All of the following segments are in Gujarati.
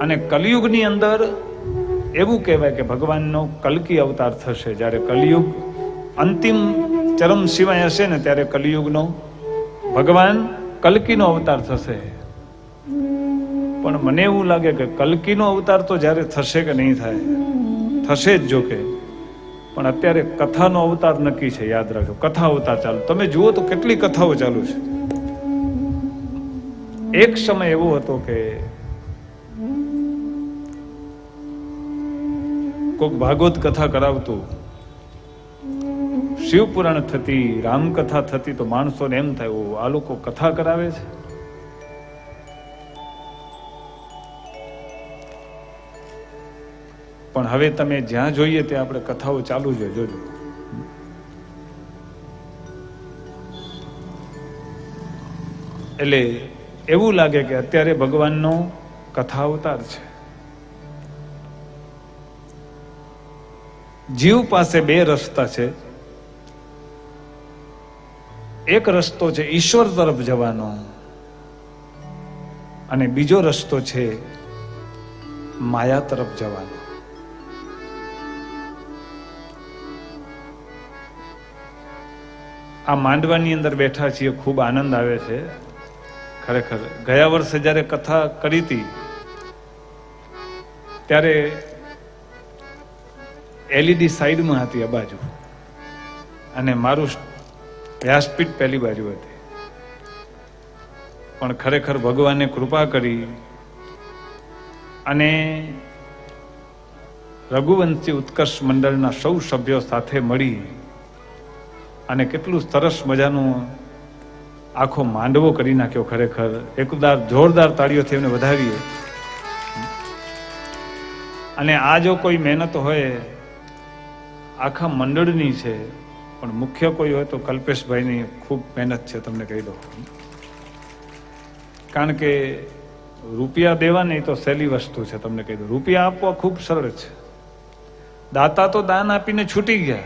અને કલિયુગની અંદર એવું કહેવાય કે ભગવાનનો કલકી અવતાર થશે. જ્યારે કલિયુગ અંતિમ ચરમ સિવાય હશે ને ત્યારે કલિયુગનો ભગવાન કલકીનો અવતાર થશે. પણ મને એવું લાગે કે કલકીનો અવતાર તો જ્યારે થશે કે નહીં થાય? થશે જ જો કે. પણ અત્યારે કથાનો અવતાર નક્કી છે, યાદ રાખજો. કથા અવતાર ચાલુ. તમે જુઓ તો કેટલી કથાઓ ચાલુ છે. એક સમય એવો હતો કે કોઈક ભાગવત કથા કરાવતું. શિવપુરાણ થતી, રામકથા થતી તો માણસોને એમ થાય આ લોકો કથા કરાવે છે? પણ હવે તમે જ્યાં જોઈએ ત્યાં આપણે કથાઓ ચાલુ છે, જોજો. એટલે એવું લાગે કે અત્યારે ભગવાનનો કથા અવતાર છે. જીવ પાસે બે રસ્તા છે. એક રસ્તો છે ઈશ્વર તરફ જવાનો અને બીજો રસ્તો છે માયા તરફ જવાનો. આ માંડવાની અંદર બેઠા છીએ, ખૂબ આનંદ આવે છે. ખરેખર, ગયા વર્ષે જ્યારે કથા કરી હતી, ત્યારે એલઈડી સાઈડમાં હતી આ બાજુ. અને મારું વ્યાસપીઠ પહેલી બાજુ હતી. પણ ખરેખર ભગવાને કૃપા કરી અને રઘુવંશી ઉત્કર્ષ મંડળના સૌ સભ્યો સાથે મળી અને કેટલું સરસ મજાનું આખો માંડવો કરી નાખ્યો ખરેખર. એકદાર, જોરદાર તાળીઓથી એમને વધાવીએ. અને આ જો કોઈ મહેનત હોય આખા મંડળની છે, પણ મુખ્ય કોઈ હોય તો કલ્પેશભાઈની ખૂબ મહેનત છે, તમને કહી દઉં. કારણ કે રૂપિયા દેવા નહીં તો સહેલી વસ્તુ છે, તમને કહી દઉં. રૂપિયા આપવા ખૂબ સરળ છે. દાતા તો દાન આપીને છૂટી ગયા.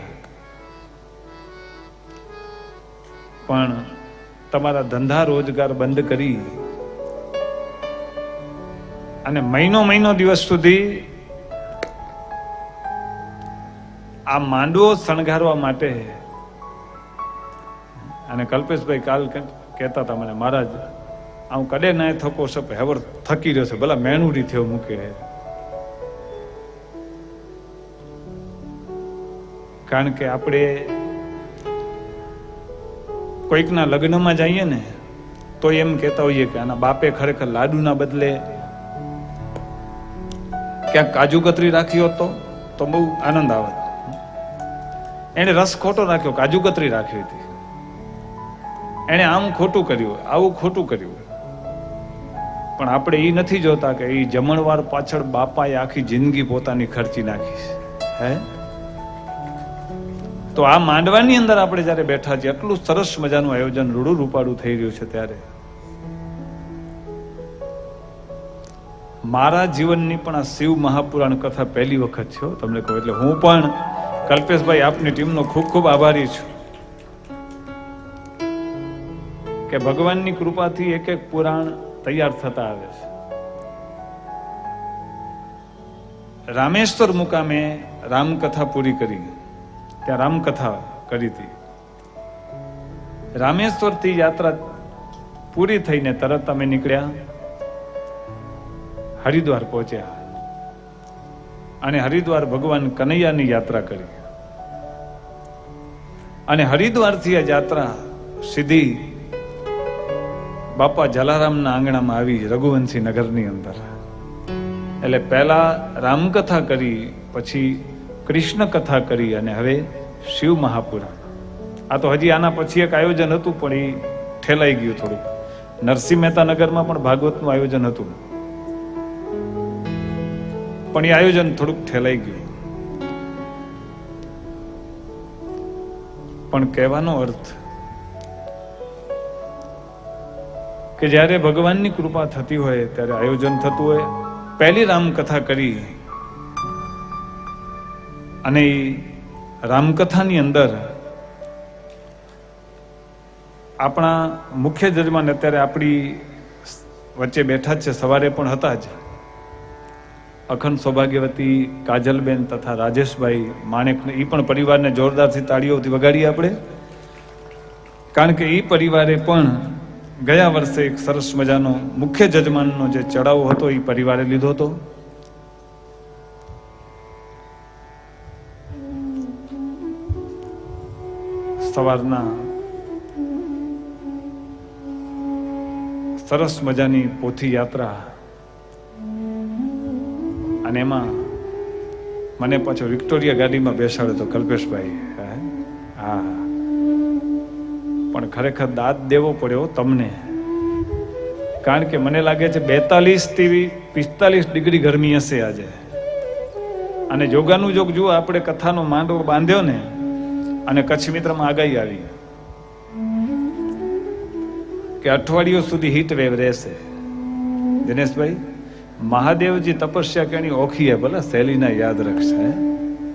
પણ તમારા ધંધા રોજગાર બંધ કરી અને મહિનો મહિનો દિવસ સુધી આ માંડવો શણગારવા માટે અને કલ્પેશભાઈ કાલ કહેતા હતા મને, મહારાજ, આમ કડે ના થકો સપે હવર થકી રહ્યો છે ભલા મેણુડી થયો મૂકે કારણ કે આપણે કોઈકના લગ્નમાં જઈએ ને, તો એમ કહેતા હોઈએ કે આના બાપે ખરેખર લાડુના બદલે ક્યાંક કાજુ કતરી રાખ્યો હતો તો બહુ આનંદ આવત. એણે રસ ખોટો નાખ્યો કાજુ કતરી રાખી હતી. એણે આમ ખોટું કર્યું આવું ખોટું કર્યું પણ આપણે એ નથી જોતા કે એ જમણવાર પાછળ બાપાએ આખી જિંદગી પોતાની ખર્ચી નાખી હે? તો આ માંડવાની અંદર આપણે જ્યારે બેઠા છીએ એટલું સરસ મજાનું આયોજન રૂડું રૂપાડું થઈ રહ્યું છે ત્યારે. મારા જીવનની પણ આ શિવ મહાપુરાણ કથા પહેલી વખત છે તમને કહું એટલે હું પણ કલ્પેશભાઈ, આપની ટીમનો ખૂબ ખૂબ આભારી છું કે ભગવાનની કૃપાથી એક એક પુરાણ તૈયાર થતા આવે છે. રામેશ્વર મુકામે રામકથા પૂરી કરી. ત્યાં રામકથા કરી હતી. રામેશ્વરથી યાત્રા પૂરી થઈને તરત અમે નીકળ્યા. હરિદ્વાર પહોંચ્યા અને હરિદ્વાર ભગવાન કનૈયાની યાત્રા કરી. અને હરિદ્વારથી આ યાત્રા સીધી બાપા જલારામના આંગણામાં આવી રઘુવંશી નગરની અંદર. એટલે પહેલા રામકથા કરી, પછી કૃષ્ણ કથા કરી અને હવે શિવ મહાપુરાણ. આ તો હજી આના પછી એક આયોજન હતું, પણ એ ઠેલાઈ ગયું થોડુંક. નરસિંહ મહેતા નગરમાં પણ ભાગવતનું આયોજન હતું. પણ એ આયોજન થોડુંક ઠેલાઈ ગયું. પણ કહેવાનો અર્થ કે જ્યારે ભગવાનની કૃપા થતી હોય, ત્યારે આયોજન થતું હોય. પહેલી રામકથા કરી અને રામકથાની અંદર આપણા મુખ્ય જજમાન અત્યારે આપણી વચ્ચે બેઠા છે, સવારે પણ હતા જ. અખંડ સૌભાગ્યવતી કાજલબેન તથા રાજેશભાઈ માણેક એ પણ પરિવારને જોરદારથી તાળીઓથી વગાડીએ આપણે. કારણ કે એ પરિવારે પણ ગયા વર્ષે એક સરસ મજાનો મુખ્ય જજમાનનો જે ચડાવો હતો એ પરિવારે લીધો હતો. સવારના સરસ મજાની પોથી યાત્રા અને એમાં મને પાછો વિક્ટોરિયા ગાડીમાં બેસાડ્યો તો કલ્પેશભાઈ? હા? પણ ખરેખર દાદ દેવો પડ્યો તમને. કારણ કે મને લાગે છે બેતાલીસથી પિસ્તાલીસ ડિગ્રી ગરમી હશે આજે. અને જોગાનું જોગ જુઓ, આપણે કથાનો માંડવો બાંધ્યો ને, અને કચ્છ મિત્રમાં આગાહી આવી. કે અઠવાડિયો સુધી હીટ વેવ રહેશે. દિનેશભાઈ? મહાદેવજી તપસ્યા કેણી ઓખી હે ભલે સહેલીના યાદ રખશે?